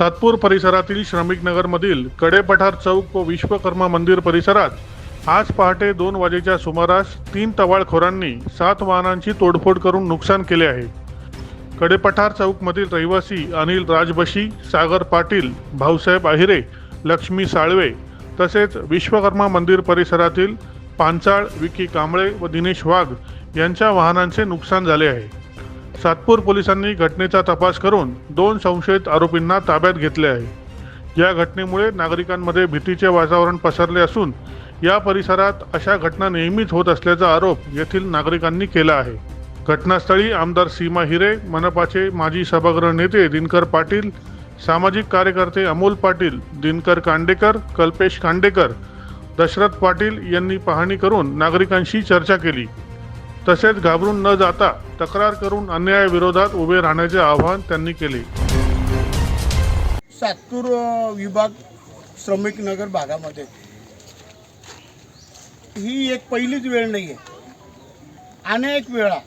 सातपूर परिसरातील श्रमिक नगरमधील कडेपठार चौक व विश्वकर्मा मंदिर परिसरात आज पहाटे दोन वाजेच्या सुमारास तीन टवाळखोरांनी सात वाहनांची तोडफोड करून नुकसान केले आहे. कडेपठार चौकमधील रहिवासी अनिल राजबशी सागर पाटील भाऊसाहेब आहिरे लक्ष्मी साळवे तसेच विश्वकर्मा मंदिर परिसरातील पांचाळ विकी कांबळे व दिनेश वाघ यांच्या वाहनांचे नुकसान झाले आहे. सातपूर पोलिसांनी घटनेचा तपास करून दोन संशयित आरोपींना ताब्यात घेतले आहे. या घटनेमुळे नागरिकांमध्ये भीतीचे वातावरण पसरले असून या परिसरात अशा घटना नेहमीच होत असल्याचा आरोप येथील नागरिकांनी केला आहे. घटनास्थळी आमदार सीमा हिरे मनपाचे माजी सभागृह नेते दिनकर पाटील सामाजिक कार्यकर्ते अमोल पाटील दिनकर कांडेकर कल्पेश कांडेकर दशरथ पाटील यांनी पाहणी करून नागरिकांशी चर्चा केली. तसेच घाबरून न जाता तक्रार करून अन्यायाविरोधात उभे राहण्याचे आवाहन त्यांनी केले. सातूर विभाग श्रमिक नगर भागामध्ये. ही एक पहिलीच वेळ नाही आहे अनेक वेळा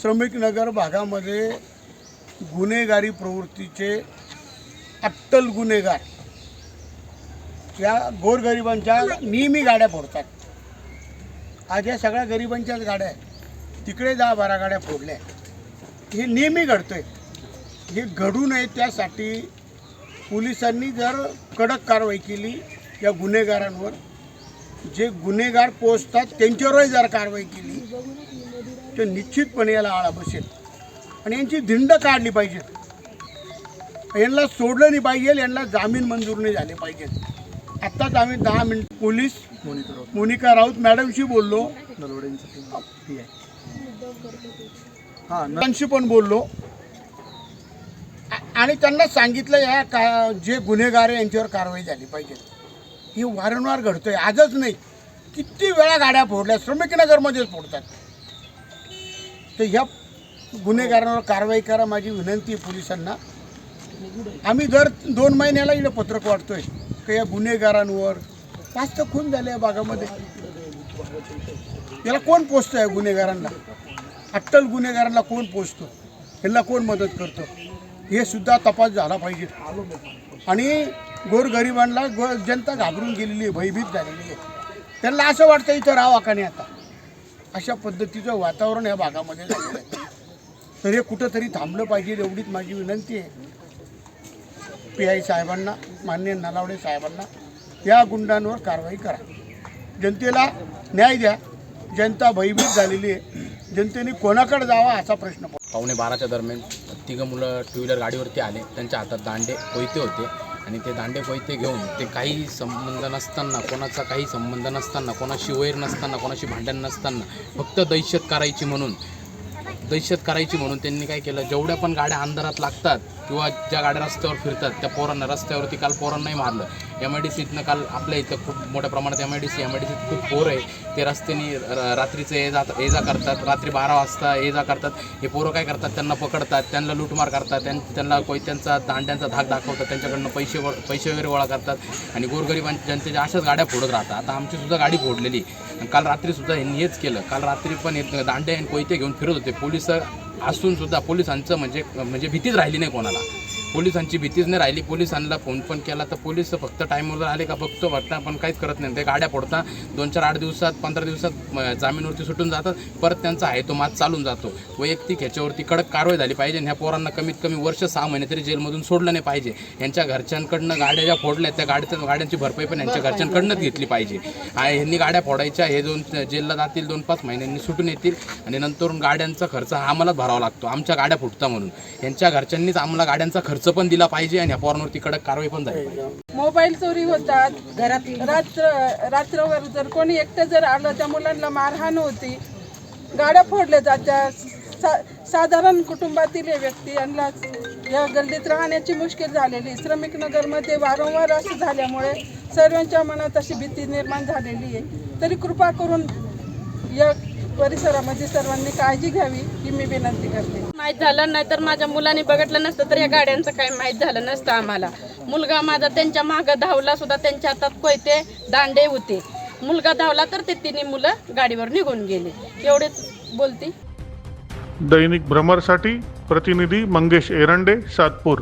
श्रमिक नगर भागामध्ये गुन्हेगारी प्रवृत्तीचे अट्टल गुन्हेगार या गोरगरिबांच्या नेहमी गाड्या फोडतात. आज या सगळ्या गरिबांच्याच गाड्या आहेत. तिकडे दहा बारा गाड्या फोडल्या हे नेहमी घडतं आहे हे घडू नये त्यासाठी पोलिसांनी जर कडक कारवाई केली या गुन्हेगारांवर जे गुन्हेगार पोचतात त्यांच्यावरही जर कारवाई केली तर निश्चितपणे याला आळा बसेल. आणि यांची धिंड काढली पाहिजेत. यांना सोडलं नाही पाहिजे यांना जामीन मंजूर नाही झाले पाहिजेत. आत्ताच आम्ही दहा मिनिट पोलीस मोनिका राऊत मॅडमशी बोललो. हां पण बोललो. आणि त्यांना सांगितलं या का जे गुन्हेगार आहे यांच्यावर कारवाई झाली पाहिजे. ही वारंवार घडतंय. आजच नाही किती वेळा गाड्या फोडल्या श्रमिकनगरमध्येच फोडतात. तर ह्या गुन्हेगारांवर कारवाई करा माझी विनंती आहे पोलिसांना. आम्ही दर दोन महिन्याला इकडे पत्रक वाटतोय का या गुन्हेगारांवर? पाच तर खून झाले या भागामध्ये. याला कोण पोचतो आहे गुन्हेगारांना? अट्टल गुन्हेगारांना कोण पोचतो याला कोण मदत करतो? हे सुद्धा तपास झाला पाहिजे. आणि गोरगरिबांना गो जनता घाबरून गेलेली आहे भयभीत झालेली आहे. त्यांना असं वाटतं इथं राहावं का नाही आता. अशा पद्धतीचं वातावरण या भागामध्ये झालं तर हे कुठंतरी थांबलं पाहिजे एवढीच माझी विनंती आहे. पी आय साहेबांना मान्य नलावडे साहेबांना या गुंडांवर कारवाई करा. जनतेला न्याय द्या. जनता भयभीत झालेली आहे. जनतेने कोणाकडे जावा असा प्रश्न पडतो. पावणे बाराच्या दरम्यान तिघं मुलं टू व्हीलर गाडीवरती आले. त्यांच्या हातात दांडे कोयते होते. आणि ते दांडे कोयते घेऊन ते काही संबंध नसताना कोणाचा काही संबंध नसताना कोणाशी वैर नसताना कोणाशी भांडण नसताना फक्त दहशत करायची म्हणून दहशत करायची म्हणून त्यांनी काय केलं? जेवढ्या पण गाड्या अंधारात लागतात किंवा ज्या गाड्या रस्त्यावर फिरतात त्या पोरांना रस्त्यावरती काल पोरांनाही मारलं. एम आय डी सीतनं काल आपल्या इथं खूप मोठ्या प्रमाणात M I D C M I D सीत खूप पोर आहे. ते रस्त्याने रात्रीचे रात्रीचं ये जा ये जा करतात. रात्री बारा वाजता ये जा करतात. हे पोरं काय करतात? त्यांना पकडतात. त्यांना लूटमार करतात. त्यां त्यांना कोयत्यांचा दांड्यांचा धाक दाखवतात. त्यांच्याकडनं पैसे व पैसे वगैरे गोळा करतात. आणि गोरगरिबांच्या जनतेच्या अशाच गाड्या फोडत राहतात. आता आमची सुद्धा गाडी फोडलेली. आणि काल रात्रीसुद्धा यांनी हेच केलं. काल रात्री पण दांड्या दांडे आणि कोयते घेऊन फिरत होते. पोलीस असूनसुद्धा पोलिसांचं म्हणजे म्हणजे भीतीच राहिली नाही कोणाला. पोलिसांची भीतीच नाही राहिली. पोलिसांना फोन पण केला. तर पोलीस फक्त टाईमवर आले का बघतो. वाटतं पण काहीच करत नाही. ते गाड्या फोडता. दोन चार आठ दिवसात पंधरा दिवसात जामीनवरती सुटून जातात. परत त्यांचा आहे तो मात चालून जातो. वैयक्तिक ह्याच्यावरती कडक कारवाई झाली पाहिजे आणि ह्या पोरांना कमीत कमी वर्ष सहा महिने तरी जेलमधून सोडलं नाही पाहिजे. यांच्या घरच्यांकडनं गाड्या ज्या फोडल्या त्या गाड्या गाड्यांची भरपाई पण यांच्या घरच्यांकडनंच घेतली पाहिजे. आणि ह्यांनी गाड्या फोडायच्या. हे दोन जेलला जातील. दोन पाच महिन्यांनी सुटून येतील. आणि नंतरून गाड्यांचा खर्च हा आम्हालाच भरावा लागतो. आमच्या गाड्या फुटता म्हणून. यांच्या घरच्यांनीच आम्हाला गाड्यांचा खर्च पण दिला पाहिजे आणि ह्या कडक कारवाई पण झाली पाहिजे. मोबाईल चोरी होतात. घरात रात्र रात्रभर जर कोणी एकटं जर आलं त्या मुलांना मारहाण होती. गाड्या फोडल्या जातात. सा साधारण कुटुंबातील हे व्यक्ती यांना या गर्दीत राहण्याची मुश्किल झालेली. श्रमिक नगरमध्ये वारंवार असं झाल्यामुळे सर्वांच्या मनात अशी भीती निर्माण झालेली आहे. तरी कृपा करून या परिसरामध्ये सर्वांनी काळजी घ्यावी ही मी विनंती करते. माहीत झालं नाही तर माझ्या मुलांनी बघितलं नसतं तर या गाड्यांचं काही माहीत झालं नसतं आम्हाला. मुलगा माझा त्यांच्या मागं धावला सुद्धा त्यांच्या हातात कोयते दांडे होते. मुलगा धावला तर ते तिन्ही मुलं गाडीवर निघून गेले. एवढेच बोलती. दैनिक भ्रमरसाठी प्रतिनिधी मंगेश एरंडे सातपूर.